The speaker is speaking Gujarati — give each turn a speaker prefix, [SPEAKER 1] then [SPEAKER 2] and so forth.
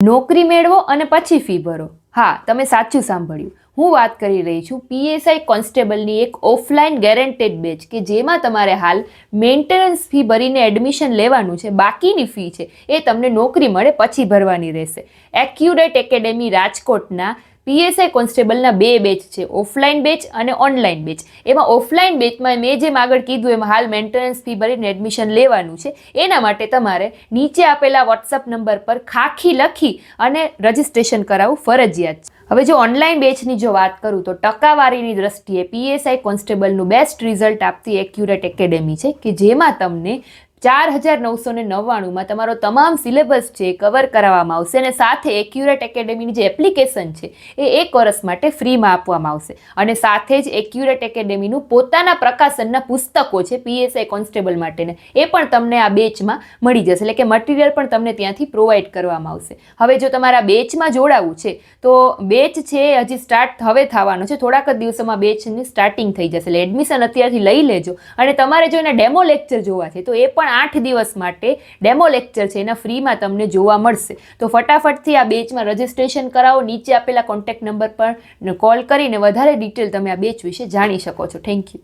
[SPEAKER 1] નોકરી મેળવો અને પછી ફી ભરો. હા, તમે સાચું સાંભળ્યું. હું વાત કરી રહી છું પીએસઆઈ કોન્સ્ટેબલની એક ઓફલાઈન ગેરંટેડ બેચ કે જેમાં તમારે હાલ મેન્ટેનન્સ ફી ભરીને એડમિશન લેવાનું છે, બાકીની ફી છે એ તમને નોકરી મળે પછી ભરવાની રહેશે. એક્યુરેટ એકેડેમી રાજકોટના પીએસઆઈ કોન્સ્ટેબલના બે બેચ છે, ઓફલાઈન બેચ અને ઓનલાઈન બેચ. એમાં ઓફલાઈન બેચમાં મેં જેમ આગળ કીધું, એમ હાલ મેન્ટેનન્સ ફી ભરીને એડમિશન લેવાનું છે. એના માટે તમારે નીચે આપેલા વોટ્સઅપ નંબર પર ખાખી લખી અને રજિસ્ટ્રેશન કરાવવું ફરજિયાત છે. હવે જો ઓનલાઈન બેચની જો વાત કરું તો ટકાવારીની દ્રષ્ટિએ પીએસઆઈ કોન્સ્ટેબલનું બેસ્ટ રિઝલ્ટ આપતી એક્યુરેટ એકેડેમી છે કે જેમાં તમને ચાર હજાર નવસો ને નવ્વાણુંમાં તમારો તમામ સિલેબસ છે એ કવર કરાવવામાં આવશે અને સાથે એક્યુરેટ એકેડેમીની જે એપ્લિકેશન છે એ એક વર્ષ માટે ફ્રીમાં આપવામાં આવશે. અને સાથે જ એક્યુરેટ એકેડેમીનું પોતાના પ્રકાશનના પુસ્તકો છે પીએસઆઈ કોન્સ્ટેબલ માટેને, એ પણ તમને આ બેચમાં મળી જશે. એટલે કે મટીરિયલ પણ તમને ત્યાંથી પ્રોવાઈડ કરવામાં આવશે. હવે જો તમારા બેચમાં જોડાવું છે, તો બેચ છે હજી સ્ટાર્ટ હવે થવાનો છે. થોડાક જ દિવસોમાં બેચની સ્ટાર્ટિંગ થઈ જશે. એટલે એડમિશન અત્યારથી લઈ લેજો. અને તમારે જો એના ડેમો લેક્ચર જોવા છે, તો એ આઠ દિવસ માટે ડેમો લેક્ચર છે, એના ફ્રીમાં તમને જોવા મળશે. તો ફટાફટથી આ બેચમાં રજિસ્ટ્રેશન કરાવો, નીચે આપેલા કોન્ટેક્ટ નંબર પર કોલ કરીને વધારે ડિટેલ તમે આ બેચ વિશે જાણી શકો છો. Thank you